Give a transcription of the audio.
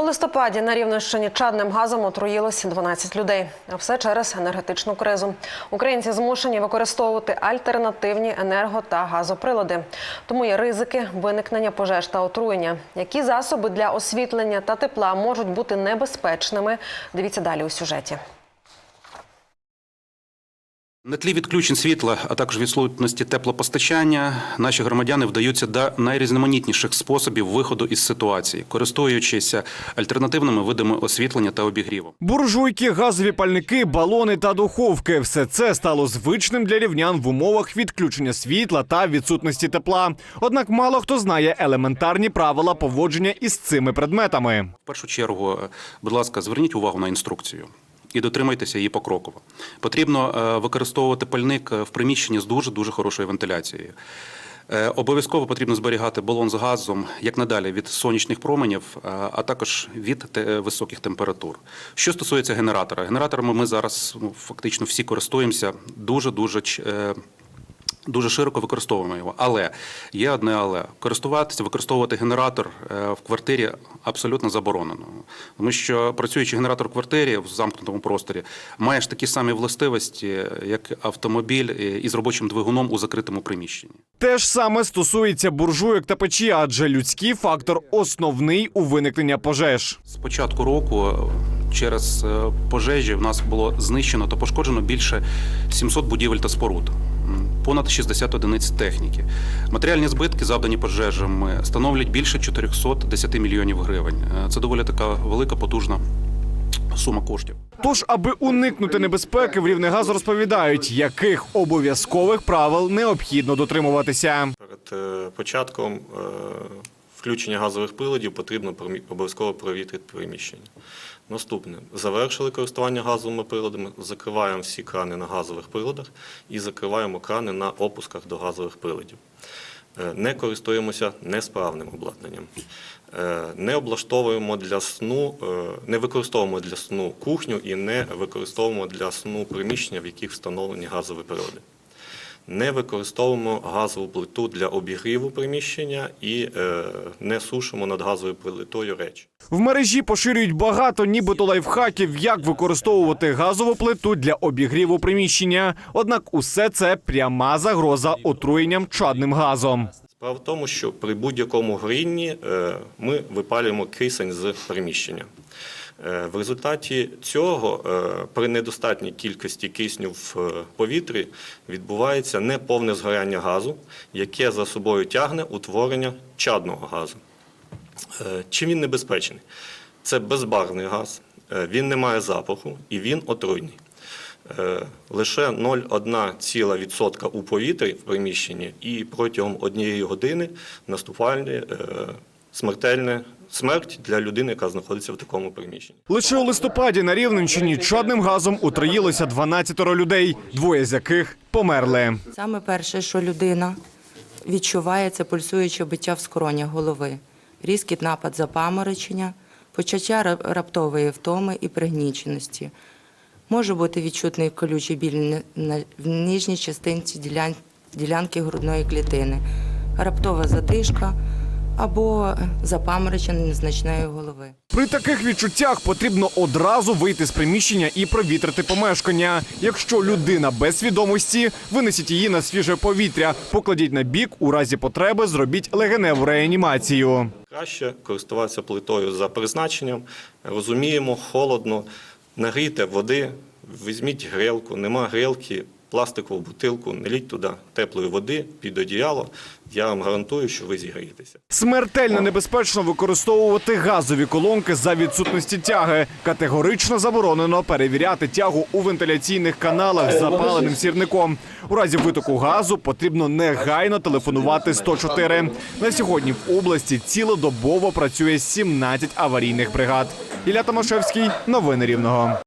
У листопаді на Рівненщині чадним газом отруїлося 12 людей. А все через енергетичну кризу. Українці змушені використовувати альтернативні енерго та газоприлади. Тому є ризики виникнення пожеж та отруєння. Які засоби для освітлення та тепла можуть бути небезпечними? Дивіться далі у сюжеті. На тлі відключень світла, а також відсутності теплопостачання, наші громадяни вдаються до найрізноманітніших способів виходу із ситуації, користуючися альтернативними видами освітлення та обігріву. Буржуйки, газові пальники, балони та духовки все це стало звичним для рівнян в умовах відключення світла та відсутності тепла. Однак мало хто знає елементарні правила поводження із цими предметами. В першу чергу, будь ласка, зверніть увагу на інструкцію. І дотримайтеся її покроково. Потрібно е, використовувати пальник е, в приміщенні з дуже дуже хорошою вентиляцією. Е, Обов'язково потрібно зберігати балон з газом як надалі від сонячних променів, а також від високих температур. Що стосується генератора, генераторами ми зараз ну, фактично всі користуємося дуже дуже Дуже широко використовуємо його, але є одне але користуватися, використовувати генератор е, в квартирі абсолютно заборонено, тому що працюючи генератор в квартирі в замкнутому просторі, маєш такі самі властивості, як автомобіль е, із робочим двигуном у закритому приміщенні. Те ж саме стосується буржуйок та печі, адже людський фактор основний у виникнення пожеж. З початку року е, через пожежі в нас було знищено та пошкоджено більше 700 будівель та споруд. Понад 60 одиниць техніки. Матеріальні збитки, завдані пожежами, становлять більше 410 мільйонів гривень. Е, Це доволі така велика, потужна сума коштів. Тож, аби уникнути небезпеки, в Рівнегаз розповідають, яких обов'язкових правил необхідно дотримуватися. Перед е, початком е, включення газових приладів потрібно обов'язково провітрити приміщення. Наступне. Завершили користування газовими приладами, закриваємо всі крани на газових приладах і закриваємо крани на опусках до газових приладів. Е, Не користуємося несправним обладнанням. Е, Не облаштовуємо для сну, е, не використовуємо для сну кухню і не використовуємо для сну приміщення, в яких встановлені газові прилади. Не використовуємо газову плиту для обігріву приміщення і е, не сушимо над газовою плитою речі. В мережі поширюють багато нібито лайфхаків, як використовувати газову плиту для обігріву приміщення. Однак усе це пряма загроза отруєнням чадним газом. Справа в тому, що при будь-якому горінні е, ми випалюємо кисень з приміщення. Е, В результаті цього е, при недостатній кількості кисню в е, повітрі відбувається неповне згоряння газу, яке за собою тягне утворення чадного газу. Чим він небезпечний? Це безбарвний газ, він не має запаху і він отруйний. Лише 0,1% у повітрі в приміщенні і протягом однієї години наступає е, смертельна смерть для людини, яка знаходиться в такому приміщенні. Лише у листопаді на Рівненщині чадним газом отруїлося 12 людей, двоє з яких померли. Саме перше, що людина відчуває, це пульсуюче биття в скронях голови, різкий напад запаморочення, почуття рап- раптової втоми і пригніченості. Може бути відчутний колючий біль в нижній частинці ділянки грудної клітини, раптова задишка або запаморочення незначної голови. При таких відчуттях потрібно одразу вийти з приміщення і провітрити помешкання. Якщо людина без свідомості, винесіть її на свіже повітря, покладіть на бік, у разі потреби зробіть легеневу реанімацію. Краще користуватися плитою за призначенням. Розуміємо, холодно, нагрійте води, візьміть грілку, нема грілки, пластикову бутилку, наліть туди теплої води під одіяло. Я вам гарантую, що ви зігрієтеся. Смертельно небезпечно використовувати газові колонки за відсутності тяги. Категорично заборонено перевіряти тягу у вентиляційних каналах запаленим сірником. У разі витоку газу потрібно негайно телефонувати 104. На сьогодні в області цілодобово працює 17 аварійних бригад. Ілля Томашевський, новини Рівного.